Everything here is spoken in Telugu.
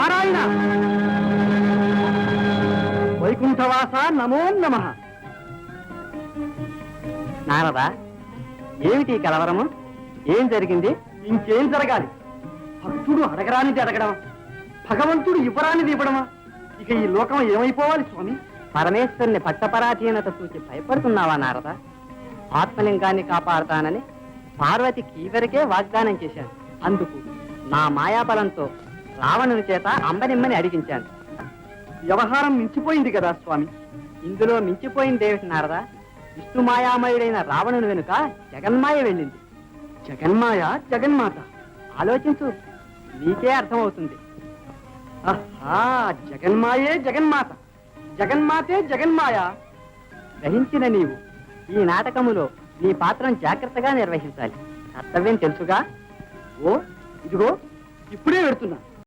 నారాయణ. వైకుంఠవాస నమో నమ. నారదా ఏమిటి కలవరము? ఏం జరిగింది? ఇంకేం జరగాలి? భక్తుడు అడగరానిది అడగడం భగవంతుడు ఇవ్వరానిది ఇవ్వడమా? ఇక ఈ లోకం ఏమైపోవాలి స్వామి? పరమేశ్వరుని పట్టపరాధీనత చూసి భయపడుతున్నావా నారద? ఆత్మలింగాన్ని కాపాడుతానని పార్వతి కీవరికే వాగ్దానం చేశాను. అందుకు నా మాయాబలంతో రావణుని చేత అంబనిమ్మని అడిగించాను. వ్యవహారం మించిపోయింది కదా స్వామి. ఇందులో మించిపోయింది ఏమిటి నారదా? విష్ణు మాయామయుడైన రావణుని వెనుక జగన్మాయ వెళ్ళింది. జగన్మాయ జగన్మాత ఆలోచించు నీకే అర్థమవుతుంది. ఆహా జగన్మాయే జగన్మాత జగన్మాతే జగన్మాయ. గ్రహించిన నీవు ఈ నాటకములో నీ పాత్రను జాగ్రత్తగా నిర్వహించాలి. కర్తవ్యం తెలుసుగా? ఓ ఇదిగో ఇప్పుడే పెడుతున్నా